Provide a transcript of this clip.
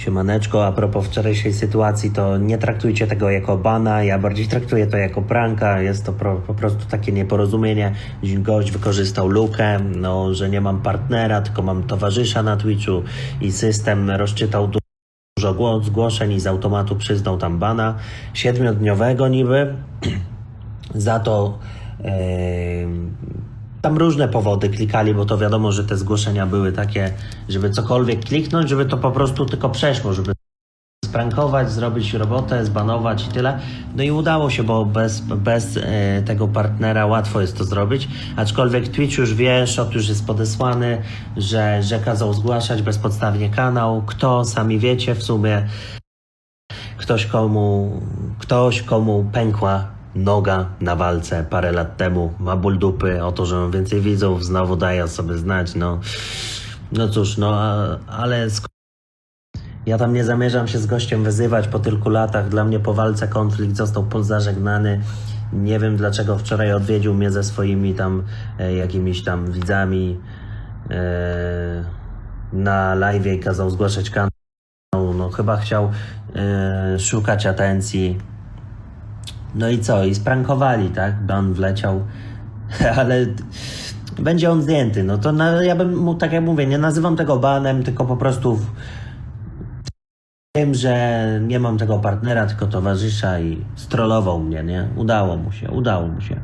Siemaneczko, a propos wczorajszej sytuacji, to nie traktujcie tego jako bana, ja bardziej traktuję to jako pranka, jest to pro, po prostu takie nieporozumienie. Gość wykorzystał lukę, no, że nie mam partnera, tylko mam towarzysza na Twitchu i system rozczytał du- dużo gło- zgłoszeń i z automatu przyznał tam bana, siedmiodniowego niby, za to em, tam różne powody klikali, bo to wiadomo, że te zgłoszenia były takie, żeby cokolwiek kliknąć, żeby to po prostu tylko przeszło, żeby sprankować, zrobić robotę, zbanować i tyle. No i udało się, bo bez, bez e, tego partnera łatwo jest to zrobić. Aczkolwiek Twitch już wie, shot już jest podesłany, że, że kazał zgłaszać bezpodstawnie kanał. Kto, sami wiecie, w sumie ktoś komu, ktoś komu pękła noga na walce parę lat temu, ma ból dupy o to, że więcej widzów, znowu daje o sobie znać, no. No cóż, no, a, ale ja tam nie zamierzam się z gościem wyzywać po tylku latach. Dla mnie po walce konflikt został zażegnany. Nie wiem dlaczego wczoraj odwiedził mnie ze swoimi tam e, jakimiś tam widzami e, na live i kazał zgłaszać kanał. No chyba chciał e, szukać atencji. No i co? I sprankowali, tak? Ban wleciał, ale będzie on zdjęty. No to na, ja bym mu, tak jak mówię, nie nazywam tego banem, tylko po prostu w, wiem, że nie mam tego partnera, tylko towarzysza i strollował mnie, nie? Udało mu się, udało mu się.